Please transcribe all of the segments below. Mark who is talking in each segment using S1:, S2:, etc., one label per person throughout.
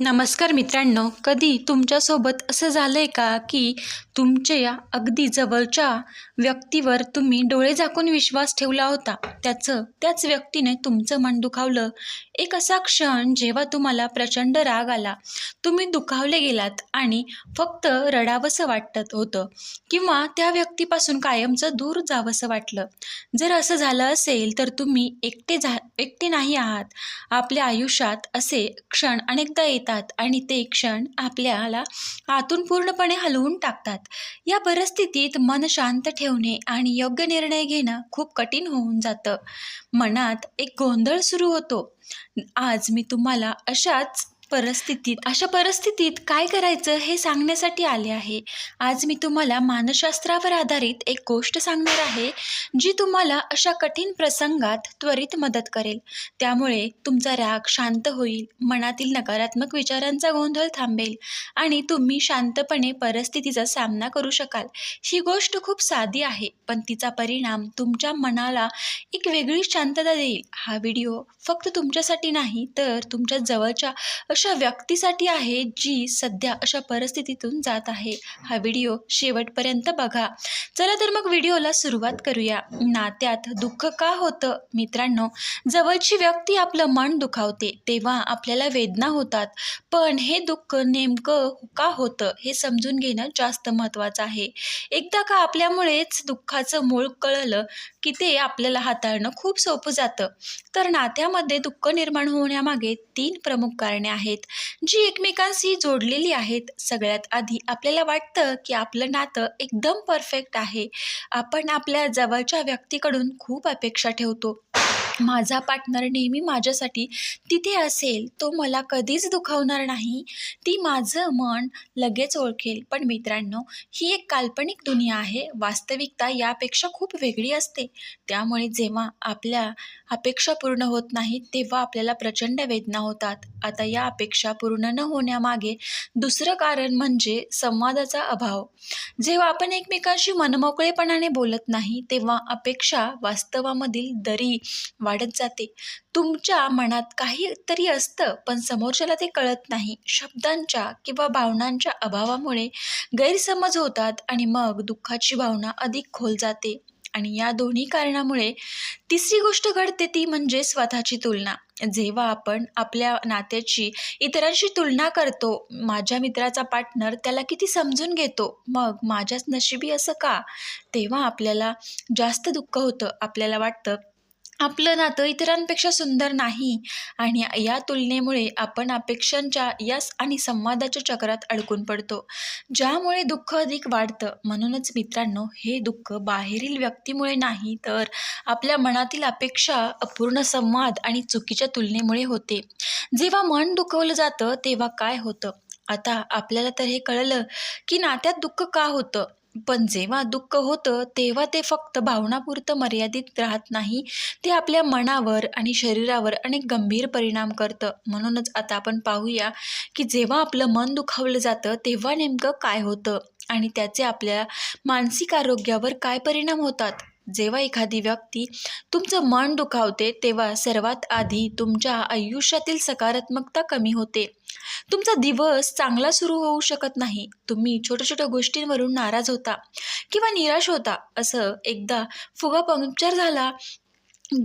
S1: नमस्कार मित्रांनो कधी तुमच्यासोबत असं झालं आहे का की तुमच्या अगदी जवळच्या व्यक्तीवर तुम्ही डोळे झाकून विश्वास ठेवला होता? त्याचं त्याच व्यक्तीने तुमचं मन दुखावलं. एक असा क्षण जेव्हा तुम्हाला प्रचंड राग आला. तुम्ही दुखावले गेलात आणि फक्त रडावंसं वाटत होतं किंवा त्या व्यक्तीपासून कायमचं दूर जावंसं वाटलं. जर असं झालं असेल तर तुम्ही एकटे झा एकटे नाही आहात. आपल्या आयुष्यात असे क्षण अनेकदा येत येतात आणि ते क्षण आपल्याला आतून पूर्णपणे हलवून टाकतात. या परिस्थितीत मन शांत ठेवणे आणि योग्य निर्णय घेणं खूप कठीण होऊन जातं. मनात एक गोंधळ सुरू होतो. आज मी तुम्हाला अशाच परिस्थितीत अशा परिस्थितीत काय करायचं हे सांगण्यासाठी आले आहे. आज मी तुम्हाला मानसशास्त्रावर आधारित एक गोष्ट सांगणार आहे जी तुम्हाला अशा कठीण प्रसंगात त्वरित मदत करेल. त्यामुळे तुमचा राग शांत होईल मनातील नकारात्मक विचारांचा गोंधळ थांबेल आणि तुम्ही शांतपणे परिस्थितीचा सामना करू शकाल. ही गोष्ट खूप साधी आहे पण तिचा परिणाम तुमच्या मनाला एक वेगळी शांतता देईल. हा व्हिडिओ फक्त तुमच्यासाठी नाही तर तुमच्या जवळच्या अशा व्यक्तीसाठी आहे जी सध्या अशा परिस्थितीतून जात आहे. हा व्हिडिओ शेवटपर्यंत बघा. चला तर मग व्हिडिओला सुरुवात करूया. नात्यात दुःख का होतं? मित्रांनो जवळची व्यक्ती आपलं मन दुखावते तेव्हा आपल्याला वेदना होतात. पण हे दुःख नेमकं का होतं हे समजून घेणं जास्त महत्त्वाचं आहे. एकदा का आपल्यामुळेच दुःखाचं मूळ कळलं की ते आपल्याला हाताळणं खूप सोपं जातं. तर नात्यामध्ये दुःख निर्माण होण्यामागे तीन प्रमुख कारणे आहेत. जी एकमेकांशी जोडलेली आहेत. सगळ्यात आधी आपल्याला वाटतं की आपलं नातं एकदम परफेक्ट आहे. आपण आपल्या जवळच्या व्यक्तीकडून खूप अपेक्षा ठेवतो. माझा पार्टनर नेहमी माझ्यासाठी तिथे असेल तो मला कधीच दुखावणार नाही. ती माझं मन लगेच ओळखेल. पण मित्रांनो ही एक काल्पनिक दुनिया आहे. वास्तविकता यापेक्षा खूप वेगळी असते. त्यामुळे जेव्हा आपल्या अपेक्षा पूर्ण होत नाहीत तेव्हा आपल्याला प्रचंड वेदना होतात. आता या अपेक्षा पूर्ण न होण्यामागे दुसरं कारण म्हणजे संवादाचा अभाव. जेव्हा आपण एकमेकांशी मनमोकळेपणाने बोलत नाही तेव्हा अपेक्षा वास्तवामधील दरी वाढत जाते. तुमच्या मनात काहीतरी असतं पण समोरच्याला ते कळत नाही. शब्दांच्या किंवा भावनांच्या अभावामुळे गैरसमज होतात आणि मग दुःखाची भावना अधिक खोल जाते. आणि या दोन्ही कारणामुळे तिसरी गोष्ट घडते ती म्हणजे स्वतःची तुलना. जेव्हा आपण आपल्या नात्याची इतरांशी तुलना करतो माझ्या मित्राचा पार्टनर त्याला किती समजून घेतो मग माझ्याच नशिबी असं का? तेव्हा आपल्याला जास्त दुःख होतं आपल्याला वाटतं आपलं नातं इतरांपेक्षा सुंदर नाही. आणि या तुलनेमुळे आपण अपेक्षांच्या यास आणि संवादाच्या चक्रात अडकून पडतो. ज्यामुळे दुःख अधिक वाढतं. म्हणूनच मित्रांनो हे दुःख बाहेरील व्यक्तीमुळे नाही तर आपल्या मनातील अपेक्षा अपूर्ण संवाद आणि चुकीच्या तुलनेमुळे होते. जेव्हा मन दुखवलं जातं तेव्हा काय होतं? आता आपल्याला तर हे कळलं की नात्यात दुःख का होतं? पण जेव्हा दुःख होतं तेव्हा ते फक्त भावनापुरतं मर्यादित राहत नाही. ते आपल्या मनावर आणि शरीरावर अनेक गंभीर परिणाम करतं. म्हणूनच आता आपण पाहूया की जेव्हा आपलं मन दुखावलं जातं तेव्हा नेमकं काय होतं आणि त्याचे आपल्या मानसिक आरोग्यावर काय परिणाम होतात? जेव्हा एखादी व्यक्ती तुमचं मन दुखावते तेव्हा सर्वात आधी तुमच्या आयुष्यातील सकारात्मकता कमी होते. तुमचा दिवस चांगला सुरू होऊ शकत नाही. तुम्ही छोट्या छोट्या गोष्टींवरून नाराज होता किंवा निराश होता असं एकदा फुगा पंक्चर झाला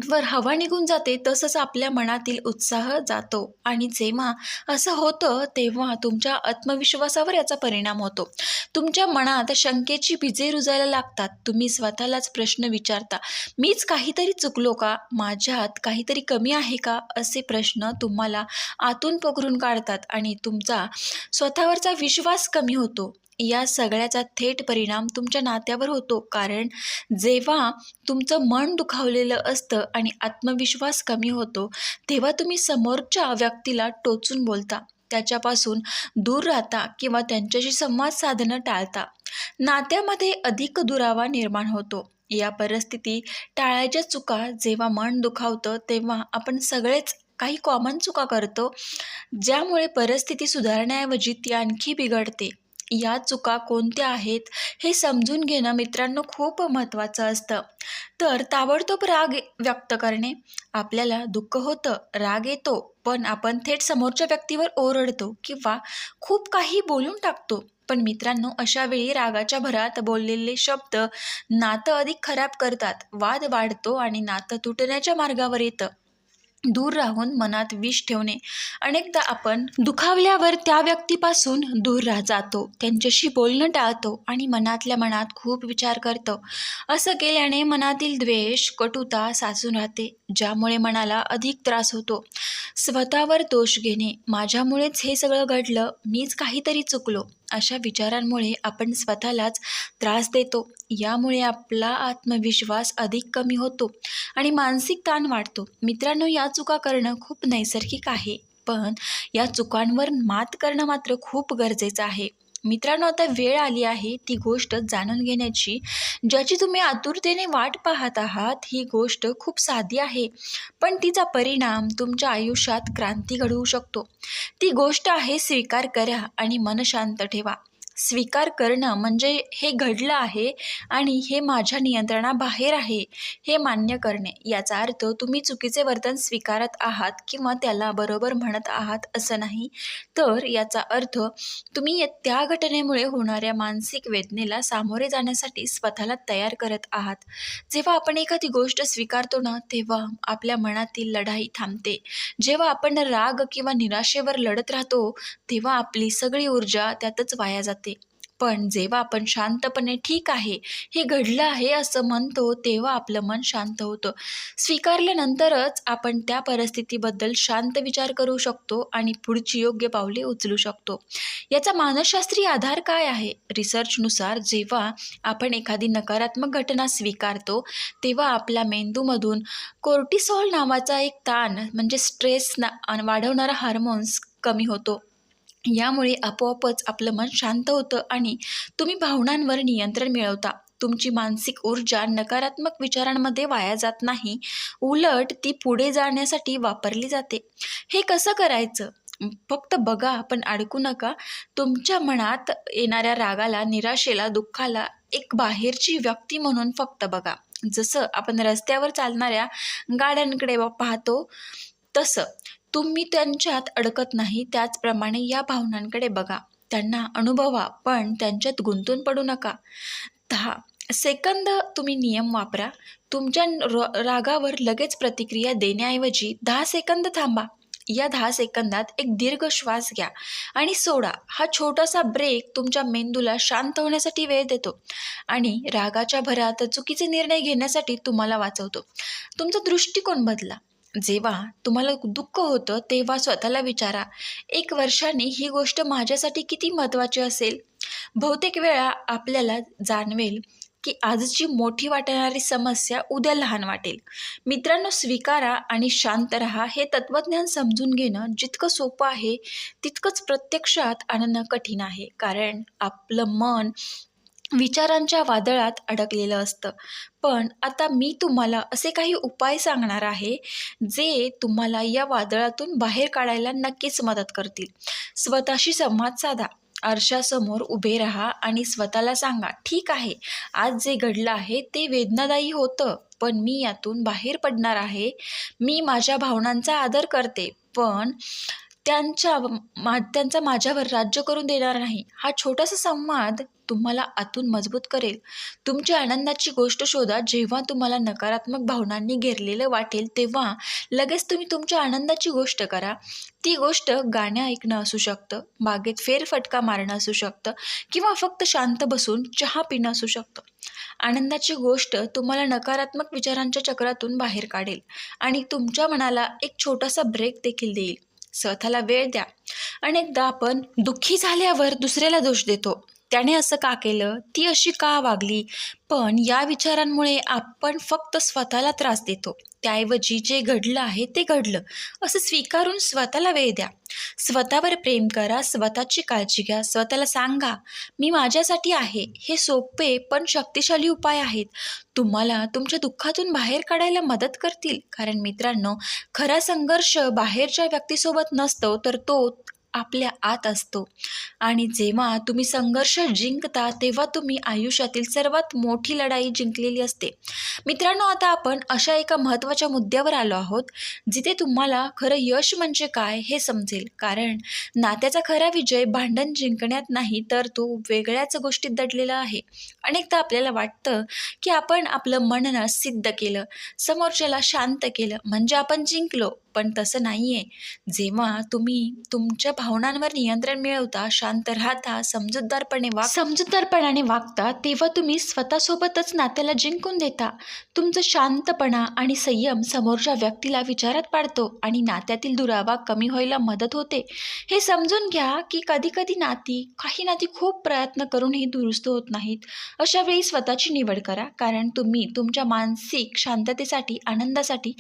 S1: वर हवा निघून जाते तसंच आपल्या मनातील उत्साह जातो. आणि जेव्हा असं होतं तेव्हा तुमच्या आत्मविश्वासावर याचा परिणाम होतो. तुमच्या मनात शंकेची बीजे रुजायला लागतात. तुम्ही स्वतःलाच प्रश्न विचारता मीच काहीतरी चुकलो का? माझ्यात काहीतरी कमी आहे का? असे प्रश्न तुम्हाला आतून पकडून काढतात आणि तुमचा स्वतःवरचा विश्वास कमी होतो. या सगळ्याचा थेट परिणाम तुमच्या नात्यावर होतो. कारण जेव्हा तुमचं मन दुखावलेलं असतं आणि आत्मविश्वास कमी होतो तेव्हा तुम्ही समोरच्या व्यक्तीला टोचून बोलता. त्याच्यापासून दूर राहता किंवा त्यांच्याशी संवाद साधणं टाळता. नात्यामध्ये अधिक दुरावा निर्माण होतो. या परिस्थिती टाळायच्या चुका जेव्हा मन दुखावतं तेव्हा आपण सगळेच काही कॉमन चुका करतो ज्यामुळे परिस्थिती सुधारण्याऐवजी ती आणखी बिघडते. या चुका कोणत्या आहेत हे समजून घेणं मित्रांनो खूप महत्त्वाचं असतं. तर ताबडतोब राग व्यक्त करणे. आपल्याला दुःख होतं राग येतो पण आपण थेट समोरच्या व्यक्तीवर ओरडतो किंवा खूप काही बोलून टाकतो. पण मित्रांनो अशा वेळी रागाच्या भरात बोललेले शब्द नातं अधिक खराब करतात. वाद वाढतो आणि नातं तुटण्याच्या मार्गावर येतं. दूर राहून मनात विष ठेवणे. अनेकदा आपण दुखावल्यावर त्या व्यक्तीपासून दूर राह जातो. त्यांच्याशी बोलणं टाळतो आणि मनातल्या मनात खूप विचार करतो. असं केल्याने मनातील द्वेष कटुता साचून राहते ज्यामुळे मनाला अधिक त्रास होतो. स्वतःवर दोष घेणे. माझ्यामुळेच हे सगळं घडलं. मीच काहीतरी चुकलो. अशा विचारांमुळे आपण स्वतःलाच त्रास देतो. यामुळे आपला आत्मविश्वास अधिक कमी होतो आणि मानसिक ताण वाढतो. मित्रांनो या चुका करणं खूप नैसर्गिक आहे पण या चुकांवर मात करणं मात्र खूप गरजेचं आहे. मित्रांनो आता वेळ आली आहे ती गोष्ट जाणून घेण्याची. ज्याची तुम्ही आतुरतेने वाट पाहत आहात ही गोष्ट खूप साधी आहे. पण तिचा परिणाम तुमच्या आयुष्यात क्रांती घडवू शकतो. ती गोष्ट आहे स्वीकार करा आणि मन शांत ठेवा. स्वीकार करणं म्हणजे हे घडलं आहे आणि हे माझ्या नियंत्रणाबाहेर आहे हे मान्य करणे. याचा अर्थ तुम्ही चुकीचे वर्तन स्वीकारत आहात किंवा त्याला बरोबर म्हणत आहात असं नाही. तर याचा अर्थ तुम्ही त्या घटनेमुळे होणाऱ्या मानसिक वेदनेला सामोरे जाण्यासाठी स्वतःला तयार करत आहात. जेव्हा आपण एखादी गोष्ट स्वीकारतो ना तेव्हा आपल्या मनातील लढाई थांबते. जेव्हा आपण राग किंवा निराशेवर लढत राहतो तेव्हा आपली सगळी ऊर्जा त्यातच वाया जाते. पण जेव्हा आपण शांतपणे ठीक आहे हे घडलं आहे असं म्हणतो तेव्हा आपलं मन शांत होतं. स्वीकारल्यानंतरच आपण त्या परिस्थितीबद्दल शांत विचार करू शकतो आणि पुढची योग्य पावले उचलू शकतो. याचा मानसशास्त्रीय आधार काय आहे? रिसर्चनुसार जेव्हा आपण एखादी नकारात्मक घटना स्वीकारतो तेव्हा आपल्या मेंदूमधून कोर्टिसॉल नावाचा एक ताण म्हणजे स्ट्रेस ना वाढवणारा हार्मोन्स कमी होतो. यामुळे आपोआपच आपलं मन शांत होतं आणि तुम्ही भावनांवर नियंत्रण मिळवता. तुमची मानसिक ऊर्जा नकारात्मक विचारांमध्ये वाया जात नाही. उलट ती पुढे जाण्यासाठी वापरली जाते. हे कसं करायचं? फक्त बघा पण अडकू नका. तुमच्या मनात येणाऱ्या रागाला निराशेला दुःखाला एक बाहेरची व्यक्ती म्हणून फक्त बघा. जसं आपण रस्त्यावर चालणाऱ्या गाड्यांकडे पाहतो तसं. तुम्ही त्यांच्यात अडकत नाही त्याचप्रमाणे या भावनांकडे बघा. त्यांना अनुभवा पण त्यांच्यात गुंतून पडू नका. दहा सेकंद तुम्ही नियम वापरा. तुमच्या रागावर लगेच प्रतिक्रिया देण्याऐवजी दहा सेकंद थांबा. या दहा सेकंदात एक दीर्घ श्वास घ्या आणि सोडा. हा छोटासा ब्रेक तुमच्या मेंदूला शांत होण्यासाठी वेळ देतो आणि रागाच्या भरात चुकीचे निर्णय घेण्यासाठी तुम्हाला वाचवतो. तुमचा दृष्टिकोन बदला. जेव्हा तुम्हाला दुःख होतं तेव्हा स्वतःला विचारा एक वर्षाने ही गोष्ट माझ्यासाठी किती महत्त्वाची असेल? बहुतेक वेळा आपल्याला जाणवेल की आजची मोठी वाटणारी समस्या उद्या लहान वाटेल. मित्रांनो स्वीकारा आणि शांत राहा. हे तत्त्वज्ञान समजून घेणं जितकं सोपं आहे तितकंच प्रत्यक्षात आणणं कठीण आहे. कारण आपलं मन विचारांच्या वादळात अडकलेलं असतं. पण आता मी तुम्हाला असे काही उपाय सांगणार आहे जे तुम्हाला या वादळातून बाहेर काढायला नक्कीच मदत करतील. स्वतःशी संवाद साधा आरशासमोर उभे राहा आणि स्वतःला सांगा ठीक आहे आज जे घडलं आहे ते वेदनादायी होतं पण मी यातून बाहेर पडणार आहे. मी माझ्या भावनांचा आदर करते पण त्यांच्या मा त्यांचा माझ्यावर राज्य करून देणार नाही. हा छोटासा संवाद तुम्हाला आतून मजबूत करेल. तुमच्या आनंदाची गोष्ट शोधा जेव्हा तुम्हाला नकारात्मक भावनांनी घेरलेलं वाटेल तेव्हा लगेच तुम्ही तुमच्या आनंदाची गोष्ट करा. ती गोष्ट गाणं ऐकणं असू शकतं बागेत फेरफटका मारणं असू शकतं किंवा फक्त शांत बसून चहा पिणं असू शकतं. आनंदाची गोष्ट तुम्हाला नकारात्मक विचारांच्या चक्रातून बाहेर काढेल आणि तुमच्या मनाला एक छोटासा ब्रेक देखील देईल. स्वतःला वेळ द्या. अनेकदा आपण दुःखी झाल्यावर दुसऱ्याला दोष देतो. त्याने असं का केलं? ती अशी का वागली? पण या विचारांमुळे आपण फक्त स्वतःला त्रास देतो. त्याऐवजी जे घडलं आहे ते घडलं. असं स्वीकारून स्वतःला वेळ द्या. स्वतःवर प्रेम करा स्वतःची काळजी घ्या स्वतःला सांगा मी माझ्यासाठी आहे. हे सोपे पण शक्तिशाली उपाय आहेत. तुम्हाला तुमच्या दुःखातून बाहेर काढायला मदत करतील. कारण मित्रांनो खरा संघर्ष बाहेरच्या व्यक्तीसोबत नसतो तर तो आपल्या आत असतो. आणि जेव्हा तुम्ही संघर्ष जिंकता तेव्हा तुम्ही आयुष्यातील सर्वात मोठी लढाई जिंकलेली असते. मित्रांनो आता आपण अशा एका महत्त्वाच्या मुद्द्यावर आलो आहोत जिथे तुम्हाला खरं यश म्हणजे काय हे समजेल. कारण नात्याचा खरा विजय भांडण जिंकण्यात नाही तर तो वेगळ्याच गोष्टीत दडलेला आहे. अनेकदा आपल्याला वाटतं की आपण आपलं म्हणणं सिद्ध केलं समोरच्याला शांत केलं म्हणजे आपण जिंकलो. पण तसं नाही आहे जेव्हा तुम्ही तुमच्या भावनांवर नियंत्रण मिळवता शांत राहता समजूतदारपणे वाग समजूतदारपणाने वागता तेव्हा तुम्ही स्वतःसोबतच नात्याला जिंकून देता. तुमचं शांतपणा आणि संयम समोरच्या व्यक्तीला विचारात पाडतो आणि नात्यातील दुरावा कमी व्हायला मदत होते. हे समजून घ्या की कधीकधी नाती काही नाती खूप प्रयत्न करूनही दुरुस्त होत नाहीत. अशा वेळी स्वतःची निवड करा कारण तुम्ही तुमच्या मानसिक शांततेसाठी आनंदासाठी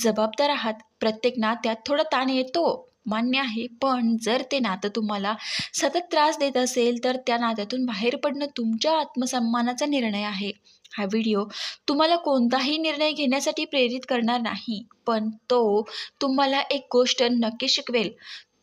S1: जबाबदार आहात. प्रत्येक नात्यात थोडा ताण येतो मान्य आहे. पण जर ते नातं तुम्हाला सतत त्रास देत असेल तर त्या नात्यातून बाहेर पडणं तुमच्या आत्मसन्मानाचा निर्णय आहे. हा व्हिडिओ तुम्हाला कोणताही निर्णय घेण्यासाठी प्रेरित करणार नाही पण तो तुम्हाला एक गोष्ट नक्की शिकवेल.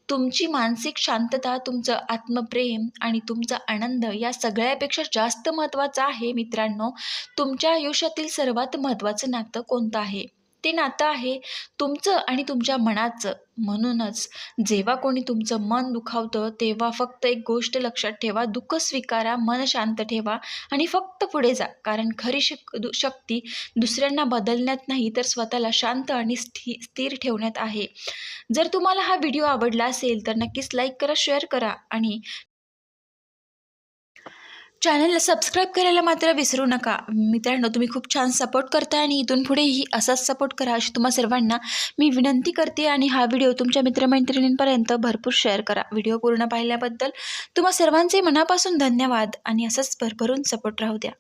S1: तुमची मानसिक शांतता तुमचं आत्मप्रेम आणि तुमचा आनंद या सगळ्यापेक्षा जास्त महत्त्वाचा आहे मित्रांनो. तुमच्या आयुष्यातील सर्वात महत्त्वाचं नातं कोणतं आहे? ते नातं आहे तुमचं आणि तुमच्या मनाचं. म्हणूनच जेव्हा कोणी तुमचं मन दुखावतं तेव्हा फक्त एक गोष्ट लक्षात ठेवा दुःख स्वीकारा मन शांत ठेवा आणि फक्त पुढे जा. कारण खरी शक दु शक्ती दुसऱ्यांना बदलण्यात नाही तर स्वतःला शांत आणि स्थि स्थिर ठेवण्यात आहे. जर तुम्हाला हा व्हिडिओ आवडला असेल तर नक्कीच लाईक करा शेअर करा आणि चॅनलला सबस्क्राईब करायला मात्र विसरू नका. मित्रांनो तुम्ही खूप छान सपोर्ट करता आणि इथून पुढेही असाच सपोर्ट करा अशी तुम्हा सर्वांना मी विनंती करते आणि हा व्हिडिओ तुमच्या मित्रमैत्रिणींपर्यंत भरपूर शेअर करा. व्हिडिओ पूर्ण पाहिल्याबद्दल तुम्हा सर्वांचे मनापासून धन्यवाद आणि असंच भरभरून सपोर्ट राहू द्या.